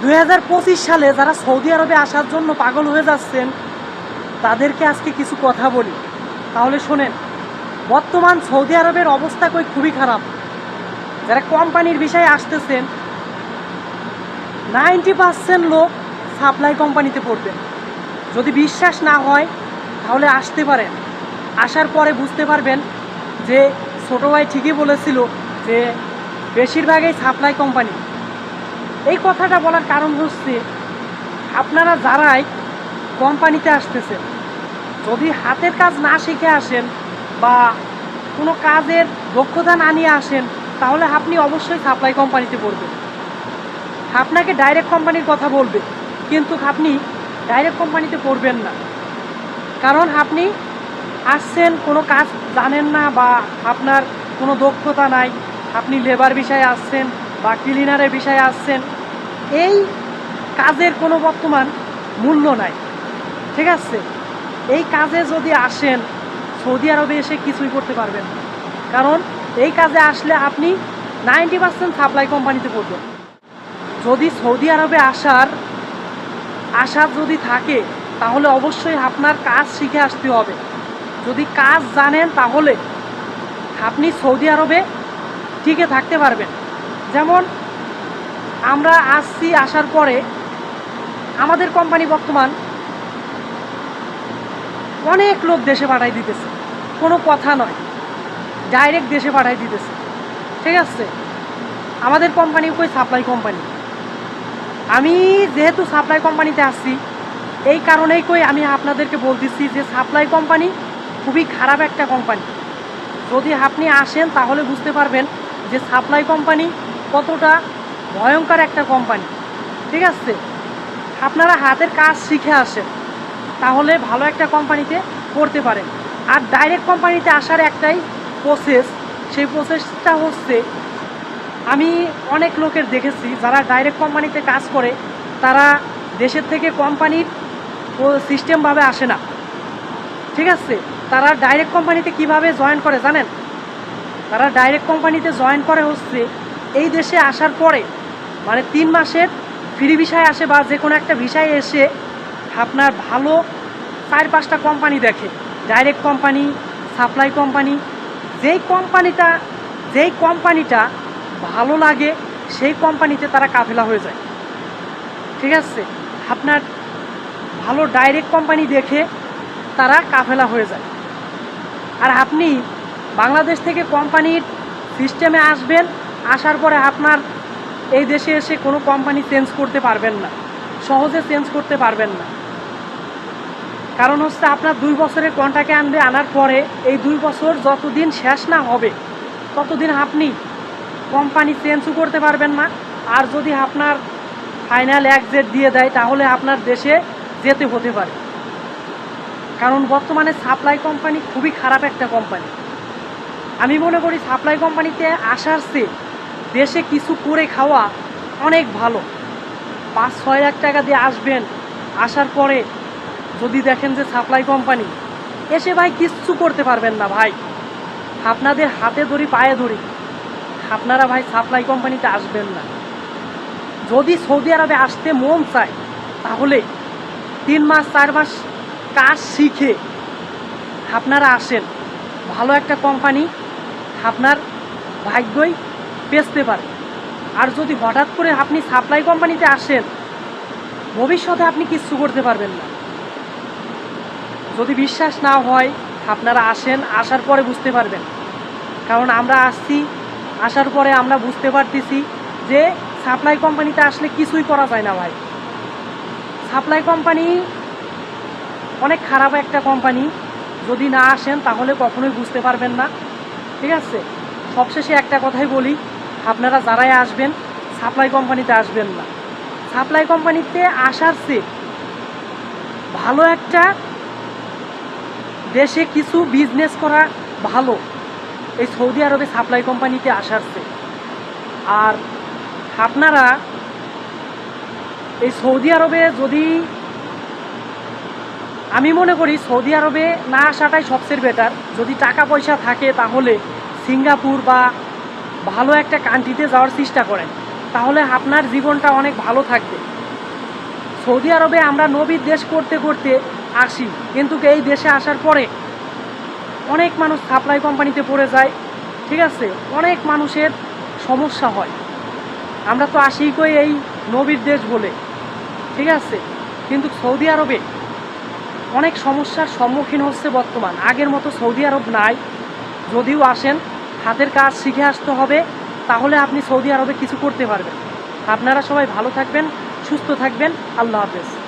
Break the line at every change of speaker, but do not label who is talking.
দু হাজার পঁচিশ সালে যারা সৌদি আরবে আসার জন্য পাগল হয়ে যাচ্ছেন, তাদেরকে আজকে কিছু কথা বলি। তাহলে শোনেন, বর্তমান সৌদি আরবের অবস্থা কই খুবই খারাপ। যারা কোম্পানির বিষয়ে আসতেছেন, নাইনটি পার্সেন্ট লোক সাপ্লাই কোম্পানিতে পড়বেন। যদি বিশ্বাস না হয়, তাহলে আসতে পারেন। আসার পরে বুঝতে পারবেন যে ছোটো ভাই ঠিকই বলেছিল যে বেশিরভাগই সাপ্লাই কোম্পানি। এই কথাটা বলার কারণ হচ্ছে আপনারা যারাই কোম্পানিতে আসতেছেন, যদি হাতের কাজ না শিখে আসেন বা কোনো কাজের দক্ষতা না নিয়ে আসেন, তাহলে আপনি অবশ্যই সাপ্লাই কোম্পানিতে পড়বেন। আপনাকে ডাইরেক্ট কোম্পানির কথা বলবে, কিন্তু আপনি ডাইরেক্ট কোম্পানিতে পড়বেন না। কারণ আপনি আসছেন, কোনো কাজ জানেন না বা আপনার কোনো দক্ষতা নাই, আপনি লেবার বিষয়ে আসছেন বা ক্লিনারের বিষয়ে আসছেন, এই কাজের কোনো বর্তমান মূল্য নাই, ঠিক আছে? এই কাজে যদি আসেন, সৌদি আরবে এসে কিছুই করতে পারবেন না। কারণ এই কাজে আসলে আপনি নাইনটি পার্সেন্ট সাপ্লাই কোম্পানিতে পড়বেন যদি সৌদি আরবে আসার আশা যদি থাকে, তাহলে অবশ্যই আপনার কাজ শিখে আসতে হবে। যদি কাজ জানেন, তাহলে আপনি সৌদি আরবে টিকে থাকতে পারবেন। যেমন, আমরা আসছি, আসার পরে আমাদের কোম্পানি বর্তমান অনেক লোক দেশে পাঠাই দিতেছে। কোনো কথা নয়। ডাইরেক্ট দেশে পাঠাই দিতেছে। ঠিক আছে? আমাদের কোম্পানি কই? সাপ্লাই কোম্পানি আমি যেহেতু সাপ্লাই কোম্পানিতে আসছি এই কারণেই কই আমি আপনাদেরকে বলতেছি যে সাপ্লাই কোম্পানি খুবই খারাপ একটা কোম্পানি যদি আপনি আসেন, তাহলে বুঝতে পারবেন যে সাপ্লাই কোম্পানি কতটা ভয়ঙ্কর একটা কোম্পানি ঠিক আছে? আপনারা হাতের কাজ শিখে আসেন, তাহলে ভালো একটা কোম্পানিতে করতে পারেন। আর ডাইরেক্ট কোম্পানিতে আসার একটাই প্রসেস সেই প্রসেসটা হচ্ছে, আমি অনেক লোকের দেখেছি, যারা ডাইরেক্ট কোম্পানিতে কাজ করে, তারা দেশের থেকে কোম্পানির সিস্টেমভাবে আসে না। ঠিক আছে? তারা ডাইরেক্ট কোম্পানিতে কীভাবে জয়েন করে জানেন? তারা ডাইরেক্ট কোম্পানিতে জয়েন করে হচ্ছে এই দেশে আসার পরে মানে তিন মাসের ফ্রি ভিসায় আসে বা যে কোনো একটা ভিসায় এসে আপনার ভালো চার পাঁচটা কোম্পানি দেখে। ডাইরেক্ট কোম্পানি সাপ্লাই কোম্পানি যেই কোম্পানিটা যেই কোম্পানিটা ভালো লাগে, সেই কোম্পানিতে তারা কাফেলা হয়ে যায়। ঠিক আছে? আপনার ভালো ডাইরেক্ট কোম্পানি দেখে তারা কাফেলা হয়ে যায়। আর আপনি বাংলাদেশ থেকে কোম্পানির সিস্টেমে আসবেন আসার পরে আপনার এই দেশে এসে কোনো কোম্পানি চেঞ্জ করতে পারবেন না। সহজে চেঞ্জ করতে পারবেন না। কারণ হচ্ছে আপনার দুই বছরের কন্ট্রাক্টে আনবে, আনার পরে এই দুই বছর যতদিন শেষ না হবে, ততদিন আপনি কোম্পানি চেঞ্জও করতে পারবেন না। আর যদি আপনার ফাইনাল একজেট দিয়ে দেয়, তাহলে আপনার দেশে যেতে হতে পারে। কারণ বর্তমানে সাপ্লাই কোম্পানি খুবই খারাপ একটা কোম্পানি আমি মনে করি সাপ্লাই কোম্পানিতে আসার চেয়ে দেশে কিছু করে খাওয়া অনেক ভালো। পাঁচ, ছয় লাখ টাকা দিয়ে আসবেন, আসার পরে যদি দেখেন যে সাপ্লাই কোম্পানি এসে ভাই কিচ্ছু করতে পারবেন না ভাই। আপনাদের হাতে ধরি, পায়ে ধরি। আপনারা ভাই সাপ্লাই কোম্পানিতে আসবেন না। যদি সৌদি আরবে আসতে মন চায়, তাহলে তিন মাস, চার মাস কাজ শিখে আপনারা আসেন। ভালো একটা কোম্পানি আপনার ভাগ্যই বেচতে পারে। আর যদি হঠাৎ করে আপনি সাপ্লাই কোম্পানিতে আসেন, ভবিষ্যতে আপনি কিচ্ছু করতে পারবেন না। যদি বিশ্বাস না হয়, আপনারা আসেন, আসার পরে বুঝতে পারবেন। কারণ আমরা আসছি, আসার পরে আমরা বুঝতে পারতেছি যে সাপ্লাই কোম্পানিতে আসলে কিছুই করা যায় না ভাই। সাপ্লাই কোম্পানি অনেক খারাপ একটা কোম্পানি যদি না আসেন, তাহলে কখনোই বুঝতে পারবেন না। ঠিক আছে? সবশেষে একটা কথাই বলি আপনারা যারাই আসবেন সাপ্লাই কোম্পানিতে আসবেন না। সাপ্লাই কোম্পানিতে আসার চেয়ে ভালো একটা দেশে কিছু বিজনেস করা ভালো। এই সৌদি আরবে সাপ্লাই কোম্পানিতে আসার চেয়ে। আর আপনারা এই সৌদি আরবে যদি আমি মনে করি সৌদি আরবে না আসাটাই সবচেয়ে বেটার যদি টাকা পয়সা থাকে তাহলে সিঙ্গাপুর বা ভালো একটা কান্ট্রিতে যাওয়ার চেষ্টা করেন, তাহলে আপনার জীবনটা অনেক ভালো থাকবে। সৌদি আরবে আমরা নবীর দেশ করতে করতে আসি, কিন্তু এই দেশে আসার পরে অনেক মানুষ সাপ্লাই কোম্পানিতে পড়ে যায়, ঠিক আছে? অনেক মানুষের সমস্যা হয়। আমরা তো আসি কই এই নবীর দেশ বলে, ঠিক আছে? কিন্তু সৌদি আরবে অনেক সমস্যার সম্মুখীন হচ্ছে বর্তমান। আগের মতো সৌদি আরব নাই, যদিও আসেন হাতের কাজ শিখে আসতে হবে, তাহলে আপনি সৌদি আরবে কিছু করতে পারবেন। আপনারা সবাই ভালো থাকবেন, সুস্থ থাকবেন। আল্লাহ হাফেজ।